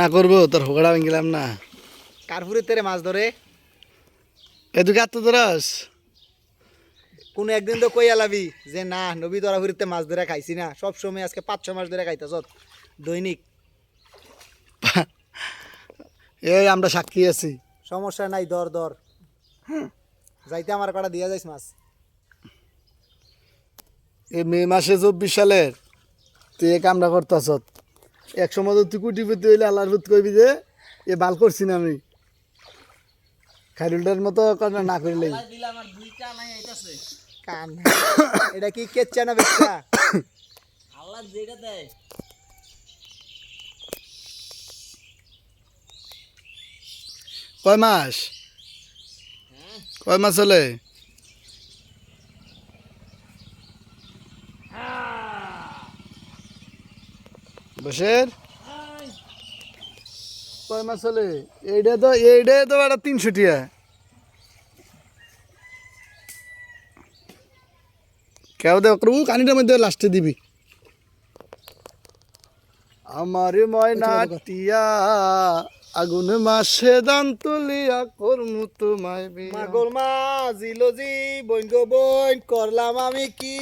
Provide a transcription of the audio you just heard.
না করব তোর হোগড়া ভেঙিলাম না। কারপুরের তেরে মাছ ধরে। এদিকে আর তো ধরাস? কোনো একদিন তো কই আলাবি যে না নবী দরাপুরিতে মাছ ধরে খাইছি না। সব সময় আজকে পাঁচ ছ মাস ধরে খাইতেছ দৈনিক। এই আমরা সাক্ষী আছি। সমস্যা নাই দর দর যাইতে আমার কটা দিয়া যাইস মাছ। এই মে মাসে চব্বিশ সালের তুই এই কামটা করতেছ। এক সময় তুই কুটিপতি হইলে আল্লাহর ভূত কইবি যে এ বাল করছি না আমি। খাইরুলটার মতো না করিলেই কান এটা কি কেচ্চা না বেচ্চা? কয় মাস? কয় মাস হলে? বসের? কয় মাস হলে? এইটা তো এইটা তো একটা তিনশো টিয়া। কেউ দেখ উ কানিটার মধ্যে লাস্টে দিবি। আমার ময়না টিয়া আগুন মাসে দান তুলিয়া করমু তোমায়। মাগল মা জিলজি বইন গো বইন করলাম আমি কি?